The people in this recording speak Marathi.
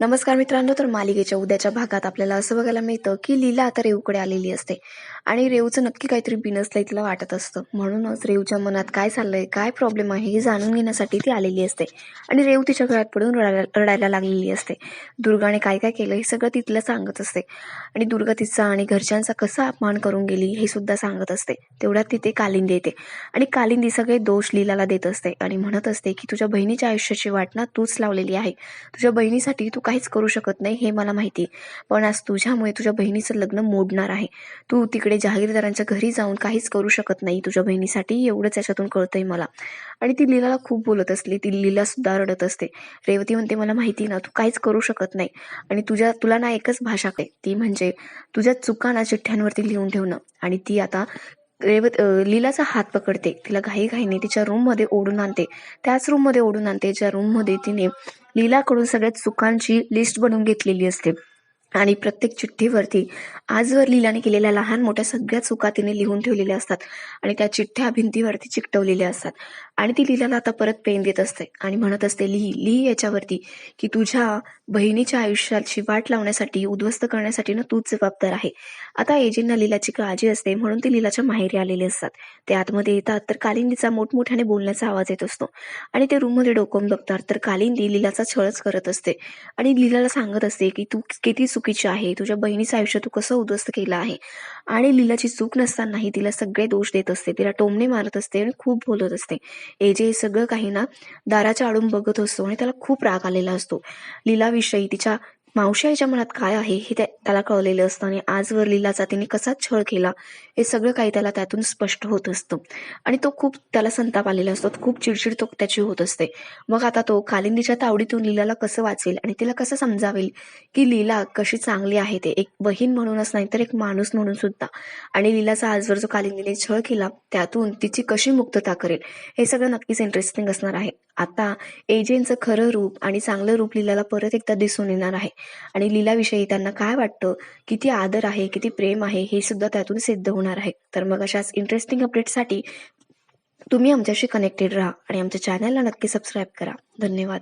नमस्कार मित्रांनो तर मालिकेच्या उद्याच्या भागात आपल्याला असं बघायला मिळतं की लीला आता रेवकडे आलेली असते. आणि रेवचं नक्की काहीतरी बिनसलंय तिला वाटत असतं. म्हणूनच रेवच्या मनात काय चाललंय काय प्रॉब्लेम आहे हे जाणून घेण्यासाठी ती आलेली असते. आणि रेव तिच्या घरात पडून रडायला रडायला लागलेली असते. दुर्गाने काय काय केलं हे सगळं ती तिला सांगत असते. आणि दुर्गा तिचा आणि घरच्यांचा कसा अपमान करून गेली हे सुद्धा सांगत असते. तेवढ्यात तिथे कालिंदी येते. आणि कालिंदी सगळे दोष लीलाला देत असते आणि म्हणत असते की तुझ्या बहिणीच्या आयुष्याची वाट ना तूच लावलेली आहे. तुझ्या बहिणीसाठी तू काहीच करू शकत नाही हे मला माहिती. पण आज तुझ्यामुळे तुझ्या बहिणीचं लग्न मोडणार आहे. तू तिकडे जहागीरदारांच्या घरी जाऊन काहीच करू शकत नाही तुझ्या बहिणीसाठी एवढंच याच्यातून कळतंय मला. आणि ती लीलाला खूप बोलत असली ती लीला सुद्धा रडत असते. रेवती म्हणते मला माहिती ना तू काहीच करू शकत नाही. आणि तुझ्या तुला ना एकच भाषा काय ती म्हणजे तुझ्या चुका ना चिठ्ठ्यांवरती लिहून ठेवणं. आणि ती आता रेवत लीलाचा हात पकडते तिला घाईघाईने तिच्या रूममध्ये ओढून आणते. त्याच रूममध्ये ओढून आणते ज्या रूममध्ये तिने लीलाकडून सगळ्या चुकांची लिस्ट बनवून घेतलेली असते. आणि प्रत्येक चिठ्ठीवरती आजवर लीलाने केलेल्या लहान मोठ्या सगळ्या चुका तिने लिहून ठेवलेल्या असतात आणि त्या चिठ्ठ्या भिंतीवरती चिकटवलेल्या असतात. आणि ती लीलाला आता परत पेन देत असते आणि म्हणत असते लिही लिही याच्यावरती की तुझ्या बहिणीच्या आयुष्याची वाट लावण्यासाठी उद्ध्वस्त करण्यासाठी ना तूच जबाबदार आहे. आता एजींना लीलाची काळजी असते म्हणून ते लीलाच्या माहेरी आलेले असतात. ते आतमध्ये येतात तर कालिंदीचा मोठमोठ्याने बोलण्याचा आवाज येत असतो. आणि ते रूममध्ये डोकवून बघतात तर कालिंदी लीलाचा छळच करत असते. आणि लीलाला सांगत असते की तू किती चुकीची आहे. तुझ्या बहिणीचं आयुष्य तू कसं उद्ध्वस्त केलं आहे? आणि लीलाची चूक नसतानाही तिला सगळे दोष देत असते. तिला टोमणे मारत असते आणि खूप बोलत असते. एजे हे सगळं काही ना दाराच्या आडून बघत असतो आणि त्याला खूप राग आलेला असतो. लीलाविषयी तिच्या मावशी आईच्या मनात काय आहे हे त्या- त्याला कळलेलं असतं आणि आजवर लीलाचा तिने कसा छळ केला हे सगळं काही त्याला त्यातून स्पष्ट होत असतं. आणि तो खूप त्याला संताप आलेला असतो खूप चिडचिड तो त्याची होत असते. मग आता तो कालिंदीच्या तावडीतून लीलाला कसं वाचेल आणि तिला कसं समजावेल की लीला कशी चांगली आहे ते? एक बहीण म्हणूनच नाही तर एक माणूस म्हणून सुद्धा. आणि लीलाचा आजवर जो कालिंदीने छळ केला त्यातून तिची कशी मुक्तता करेल? हे सगळं नक्कीच इंटरेस्टिंग असणार आहे. आता एजेंचं खरं रूप आणि चांगलं रूप लीलाला परत एकदा दिसून येणार आहे. आणि लीलाविषयी त्यांना काय वाटतं? किती आदर आहे? किती प्रेम आहे? हे सुद्धा त्यातून सिद्ध होणार आहे. तर मग अशाच इंटरेस्टिंग अपडेटसाठी तुम्ही आमच्याशी कनेक्टेड राहा आणि आमच्या चॅनलला नक्की सबस्क्राईब करा. धन्यवाद.